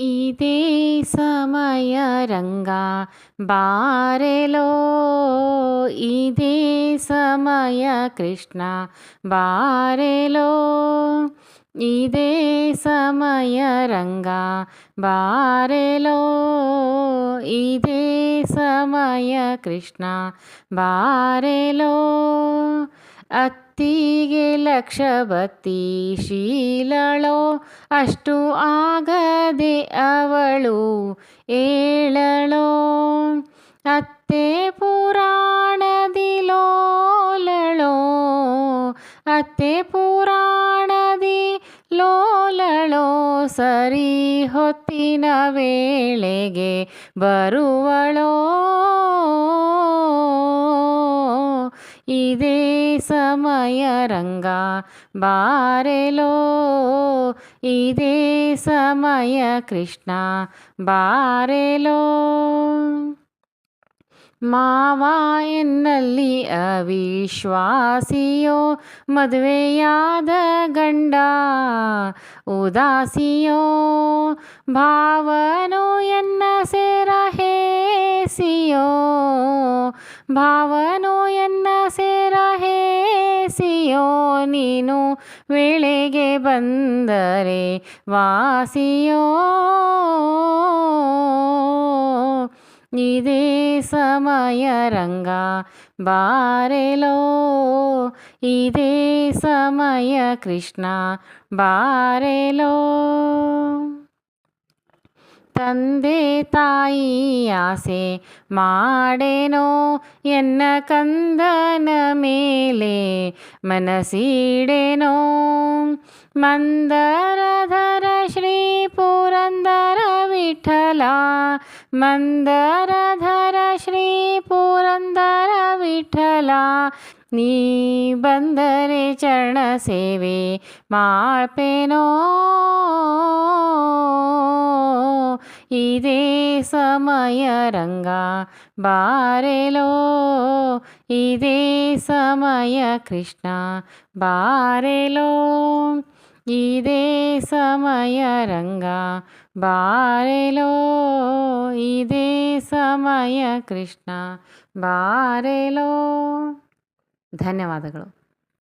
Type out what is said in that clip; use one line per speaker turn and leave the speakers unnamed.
ಇದೇ ಸಮಯ ರಂಗ ಬಾರೆಲೋ ಇದೇ ಸಮಯ ಕೃಷ್ಣ ಬಾರೆಲೋ ಇದೇ ಸಮಯ ರಂಗ ಬಾರೆಲೋ ಇದೇ ಸಮಯ ಕೃಷ್ಣ ಬಾರೆಲೋ ಅತ್ತಿಗೆ ಲಕ್ಷವತಿ ಶೀಲಳೋ ಅಷ್ಟು ಆಗದೆ ಅವಳು ಏಳಳೋ. ಅತ್ತೆ ಪುರಾಣದಿ ಲೋಲಳೋ. ಅತ್ತೆ ಪುರಾಣದಿ ಲೋಲಳೋ. ಸರಿ ಹೊತ್ತಿನ ವೇಳೆಗೆ ಬರುವಳೋ. ಸಮಯ ರಂಗ ಬಾರೆಲೋ. ಇದೇ ಸಮಯ ಕೃಷ್ಣ ಬಾರೆಲೋ. ಮಾವ ಎನ್ನಲ್ಲಿ ಅವಿಶ್ವಾಸಿಯೋ, ಮದುವೆಯಾದ ಗಂಡ ಉದಾಸಿಯೋ. ಭಾವನು ಎನ್ನ ಸೇರ ಹೇಸಿಯೋ, ಭಾವನು ಎನ್ನ ಸೇರ ಹೇಸಿಯೋ ನೀನು ವೇಳೆಗೆ ಬಂದರೆ ವಾಸಿಯೋ ಇದೇ ಸಮಯ ರಂಗ ಬಾರೆಲೋ ಇದೇ ಸಮಯ ಕೃಷ್ಣ ಬಾರೆಲೋ. ತಂದೆ ತಾಯಿ ಆಸೆ ಮಾಡೇನೋ ಎನ್ನ ಕಂದನ ಮೇಲೆ ಮನಸಿಡೇನೋ ಮಂದರಧರ ಶ್ರೀ ಪುರಂದರ ವಿಠಲ ಮಂದರಧರ ಶ್ರೀ ಪುರಂದರ ವಿಠಲ ನೀ ಬಂದರೆ ಚರಣ ಸೇವೆ ಮಾಡ್ಪೇನೋ ಇದೇ ಸಮಯ ರಂಗ ಬಾರೆಲೋ ಇದೇ ಸಮಯ ಕೃಷ್ಣ ಬಾರೆಲೋ ಇದೇ ಸಮಯ ರಂಗ ಬಾರೆಲೋ ಇದೇ ಸಮಯ ಕೃಷ್ಣ ಬಾರೆಲೋ ಧನ್ಯವಾದಗಳು